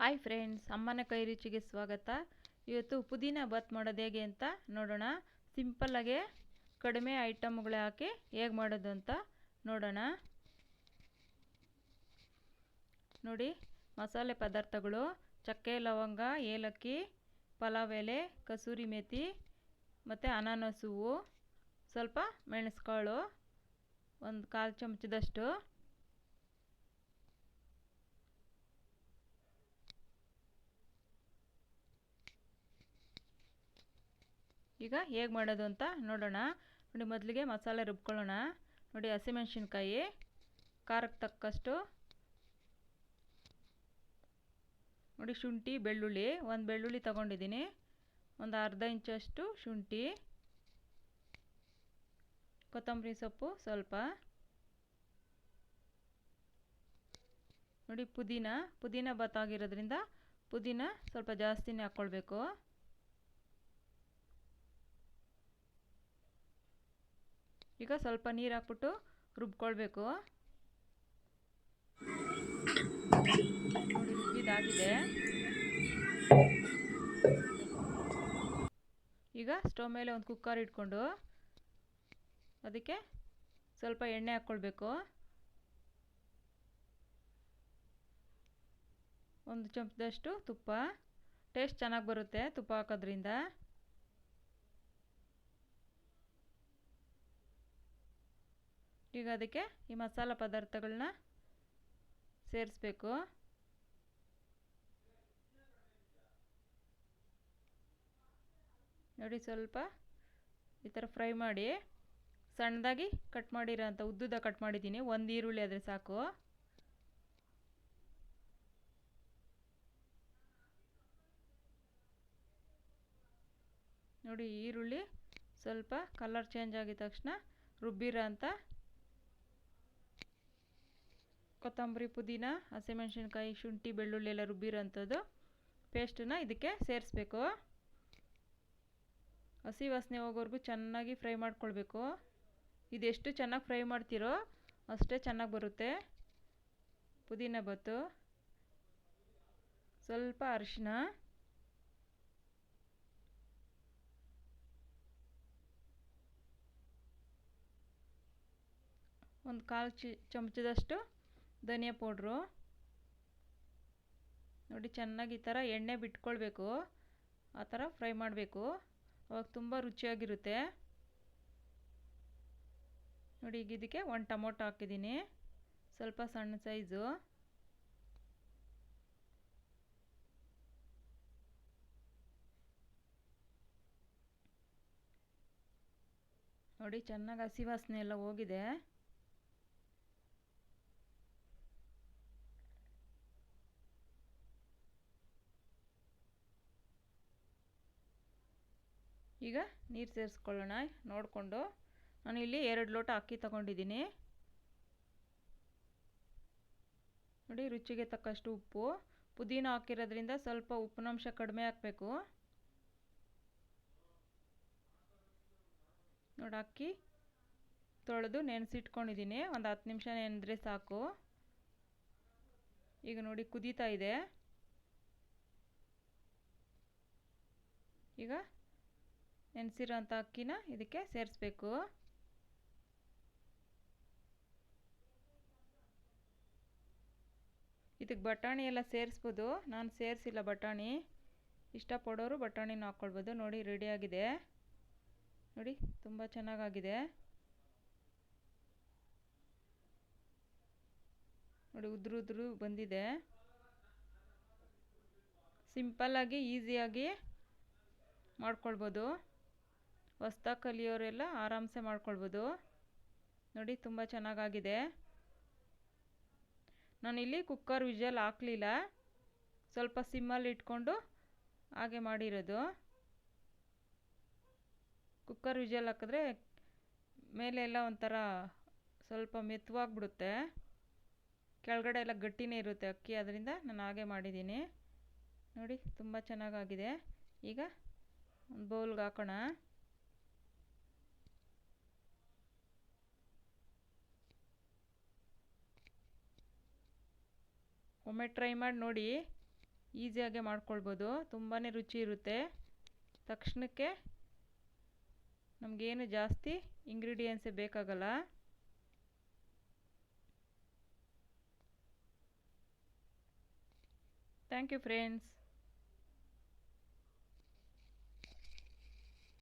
Hi friends ಅಮ್ಮನ ಕೈ ರುಚಿಗೆ ಸ್ವಾಗತ. ಇವತ್ತು ಪುದೀನ ಬಾತ್ ಮಾಡೋದು ಹೇಗೆ ಅಂತ ನೋಡೋಣ. ಸಿಂಪಲ್ಲಾಗೆ ಕಡಿಮೆ ಐಟಮ್ಗಳು ಹಾಕಿ ಹೇಗೆ ಮಾಡೋದು ಅಂತ ನೋಡೋಣ. ನೋಡಿ, ಮಸಾಲೆ ಪದಾರ್ಥಗಳು, ಚಕ್ಕೆ, ಲವಂಗ, ಏಲಕ್ಕಿ, ಪಲಾವ್ ಎಲೆ, ಕಸೂರಿ ಮೇಥಿ ಮತ್ತು ಅನಾನಸ್ ಹೂವು, ಸ್ವಲ್ಪ ಮೆಣಸುಕಾಳು, ಒಂದು ಕಾಲು ಚಮಚದಷ್ಟು. ಈಗ ಹೇಗೆ ಮಾಡೋದು ಅಂತ ನೋಡೋಣ. ನೋಡಿ, ಮೊದಲಿಗೆ ಮಸಾಲೆ ರುಬ್ಕೊಳ್ಳೋಣ. ನೋಡಿ, ಹಸಿಮೆಣ್ಸಿನ್ಕಾಯಿ ಖಾರಕ್ಕೆ ತಕ್ಕಷ್ಟು. ನೋಡಿ, ಶುಂಠಿ, ಬೆಳ್ಳುಳ್ಳಿ. ಒಂದು ಬೆಳ್ಳುಳ್ಳಿ ತಗೊಂಡಿದ್ದೀನಿ. ಒಂದು ಅರ್ಧ ಇಂಚಷ್ಟು ಶುಂಠಿ. ಕೊತ್ತಂಬರಿ ಸೊಪ್ಪು ಸ್ವಲ್ಪ. ನೋಡಿ, ಪುದೀನ. ಪುದೀನ ಬತ್ತಾಗಿರೋದ್ರಿಂದ ಪುದೀನ ಸ್ವಲ್ಪ ಜಾಸ್ತಿನೇ ಹಾಕ್ಕೊಳ್ಬೇಕು. ಈಗ ಸ್ವಲ್ಪ ನೀರು ಹಾಕ್ಬಿಟ್ಟು ರುಬ್ಕೊಳ್ಬೇಕು. ನೋಡಿ ರುಬ್ಬಿದಾಗಿದೆ ಈಗ ಸ್ಟವ್ ಮೇಲೆ ಒಂದು ಕುಕ್ಕರ್ ಇಟ್ಕೊಂಡು ಅದಕ್ಕೆ ಸ್ವಲ್ಪ ಎಣ್ಣೆ ಹಾಕ್ಕೊಳ್ಬೇಕು. ಒಂದು ಚಮಚದಷ್ಟು ತುಪ್ಪ. ಟೇಸ್ಟ್ ಚೆನ್ನಾಗಿ ಬರುತ್ತೆ ತುಪ್ಪ ಹಾಕೋದ್ರಿಂದ. ಈಗ ಅದಕ್ಕೆ ಈ ಮಸಾಲ ಪದಾರ್ಥಗಳನ್ನ ಸೇರಿಸ್ಬೇಕು. ನೋಡಿ ಸ್ವಲ್ಪ ಈ ಥರ ಫ್ರೈ ಮಾಡಿ ಸಣ್ಣದಾಗಿ ಕಟ್ ಮಾಡಿರೋ ಅಂತ ಉದ್ದುದ ಕಟ್ ಮಾಡಿದ್ದೀನಿ. ಒಂದು ಈರುಳ್ಳಿ ಆದರೆ ಸಾಕು. ನೋಡಿ ಈರುಳ್ಳಿ ಸ್ವಲ್ಪ ಕಲರ್ ಚೇಂಜ್ ಆಗಿದ ತಕ್ಷಣ ರುಬ್ಬಿರೋ ಅಂಥ ಕೊತ್ತಂಬರಿ ಪುದೀನ, ಹಸಿಮೆಣಸಿನ್ಕಾಯಿ, ಶುಂಠಿ, ಬೆಳ್ಳುಳ್ಳಿ ಎಲ್ಲ ರುಬ್ಬಿರೋಂಥದ್ದು. ಪೇಸ್ಟನ್ನ ಇದಕ್ಕೆ ಸೇರಿಸ್ಬೇಕು. ಹಸಿ ವಾಸನೆ ಹೋಗೋವರೆಗೂ ಚೆನ್ನಾಗಿ ಫ್ರೈ ಮಾಡ್ಕೊಳ್ಬೇಕು. ಇದೆಷ್ಟು ಚೆನ್ನಾಗಿ ಫ್ರೈ ಮಾಡ್ತೀರೋ ಅಷ್ಟೇ ಚೆನ್ನಾಗಿ ಬರುತ್ತೆ. ಪುದೀನ ಬತ್ತು ಸ್ವಲ್ಪ ಅರಿಶಿನ. ಒಂದು ಕಾಲು ಚಮಚದಷ್ಟು ಧನಿಯಾ ಪೌಡ್ರು. ನೋಡಿ ಚೆನ್ನಾಗಿ ಈ ಥರ ಎಣ್ಣೆ ಬಿಟ್ಕೊಳ್ಬೇಕು. ಆ ಥರ ಫ್ರೈ ಮಾಡಬೇಕು. ಅವಾಗ ತುಂಬ ರುಚಿಯಾಗಿರುತ್ತೆ. ನೋಡಿ ಈಗ ಇದಕ್ಕೆ ಒಂದು ಟೊಮೊಟೊ ಹಾಕಿದ್ದೀನಿ. ಸ್ವಲ್ಪ ಸಣ್ಣ ಸೈಜು. ನೋಡಿ ಚೆನ್ನಾಗಿ ಹಸಿ ವಾಸನೆ ಎಲ್ಲ ಹೋಗಿದೆ. ಈಗ ನೀರು ಸೇರಿಸ್ಕೊಳ್ಳೋಣ. ನೋಡಿಕೊಂಡು. ನಾನು ಇಲ್ಲಿ ಎರಡು ಲೋಟ ಅಕ್ಕಿ ತಗೊಂಡಿದ್ದೀನಿ. ನೋಡಿ, ರುಚಿಗೆ ತಕ್ಕಷ್ಟು ಉಪ್ಪು. ಪುದೀನ ಹಾಕಿರೋದ್ರಿಂದ ಸ್ವಲ್ಪ ಉಪ್ಪಿನಂಶ ಕಡಿಮೆ ಹಾಕಬೇಕು. ನೋಡಿ, ಅಕ್ಕಿ ತೊಳೆದು ನೆನೆಸಿಟ್ಕೊಂಡಿದ್ದೀನಿ. ಒಂದು ಹತ್ತು ನಿಮಿಷ ನೆನೆದ್ರೆ ಸಾಕು. ಈಗ ನೋಡಿ, ಕುದೀತಾ ಇದೆ. ಈಗ ನೆನೆಸಿರೋಂಥ ಅಕ್ಕಿನ ಇದಕ್ಕೆ ಸೇರಿಸ್ಬೇಕು. ಇದಕ್ಕೆ ಬಟಾಣಿ ಎಲ್ಲ ಸೇರಿಸ್ಬೋದು. ನಾನು ಸೇರಿಸಿಲ್ಲ ಬಟಾಣಿ. ಇಷ್ಟಪಡೋರು ಬಟಾಣಿನ ಹಾಕ್ಕೊಳ್ಬೋದು. ನೋಡಿ ರೆಡಿಯಾಗಿದೆ ನೋಡಿ, ತುಂಬ ಚೆನ್ನಾಗಾಗಿದೆ. ನೋಡಿ, ಉದ್ರು ಉದ್ರು ಬಂದಿದೆ. ಸಿಂಪಲ್ಲಾಗಿ ಈಸಿಯಾಗಿ ಮಾಡ್ಕೊಳ್ಬೋದು. ಹೊಸ್ದಾಗಿ ಕಲಿಯೋರೆಲ್ಲ ಆರಾಮ್ಸೆ ಮಾಡ್ಕೊಳ್ಬೋದು. ನೋಡಿ, ತುಂಬ ಚೆನ್ನಾಗಾಗಿದೆ. ನಾನಿಲ್ಲಿ ಕುಕ್ಕರ್ ವಿಜಲ್ ಹಾಕಲಿಲ್ಲ. ಸ್ವಲ್ಪ ಸಿಮ್ಮಲ್ಲಿ ಇಟ್ಕೊಂಡು ಹಾಗೆ ಮಾಡಿರೋದು. ಕುಕ್ಕರ್ ವಿಜಲ್ ಹಾಕಿದ್ರೆ ಮೇಲೆ ಎಲ್ಲ ಒಂಥರ ಸ್ವಲ್ಪ ಮೆತ್ತವಾಗ್ಬಿಡುತ್ತೆ. ಕೆಳಗಡೆ ಎಲ್ಲ ಗಟ್ಟಿನೇ ಇರುತ್ತೆ ಅಕ್ಕಿ, ಅದರಿಂದ ನಾನು ಹಾಗೆ ಮಾಡಿದ್ದೀನಿ. ನೋಡಿ, ತುಂಬ ಚೆನ್ನಾಗಾಗಿದೆ. ಈಗ ಒಂದು ಬೌಲ್ಗೆ ಹಾಕೋಣ. ಒಮ್ಮೆ ಟ್ರೈ ಮಾಡಿ ನೋಡಿ. ಈಸಿಯಾಗೆ ಮಾಡ್ಕೊಳ್ಬೋದು. ತುಂಬಾ ರುಚಿ ಇರುತ್ತೆ. ತಕ್ಷಣಕ್ಕೆ ನಮಗೇನು ಜಾಸ್ತಿ ಇಂಗ್ರೀಡಿಯೆಂಟ್ಸೇ ಬೇಕಾಗಲ್ಲ. Thank you friends